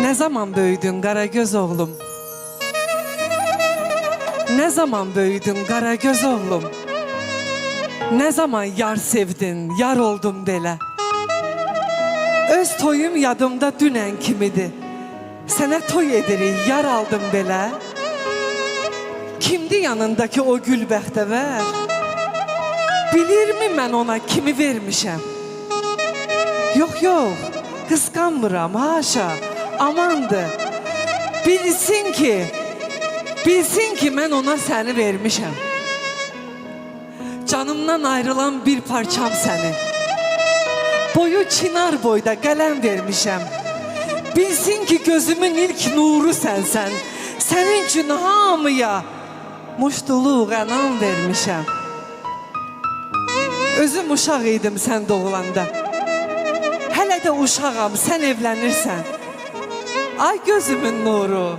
Ne zaman büyüdün Karagöz oğlum? Ne zaman büyüdün Karagöz oğlum? Ne zaman yar sevdin, yar oldum belə? Öz toyum yadımda dünən kimidir. Sənə toy edirik, yar aldım belə. Kimdi yanındakı o gül bəxtəvər? Bilirmi mən ona kimi vermişəm? Yox, yox, qısqanmıram, haşa, amandır. Bilsin ki, bilsin ki mən ona səni vermişəm. Canımdan ayrılan bir parçam səni. Boyu çınar boyda qələm vermişəm. Bilsin ki gözümün ilk nuru sənsən. Sənin üçün hamıya muştuluq ənam vermişəm. Özüm uşaq idim sən doğulanda. Hələ də uşağam, sən evlənirsən. Ay gözümün nuru,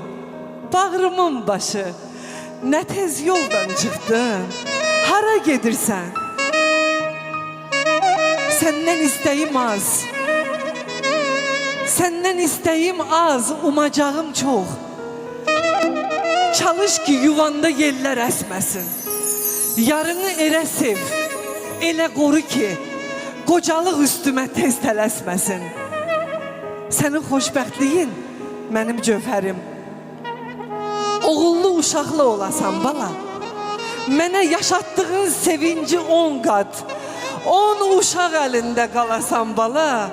bağrımın başı. Nə tez yoldan çıxdın? Hara gedirsən? Səndən istəyim az. Səndən istəyim az, umacağım çox. Çalış ki yuvanda yellər əsməsin. Yarını elə sev, elə qoru ki, qocalıq üstümə tez tələsməsin. Sənin xoşbəxtliyin mənim cövhərim. Oğullu uşaqlı olasan bala. Mənə yaşatdığın sevinci on qat. On uşaq əlində qalasan bala.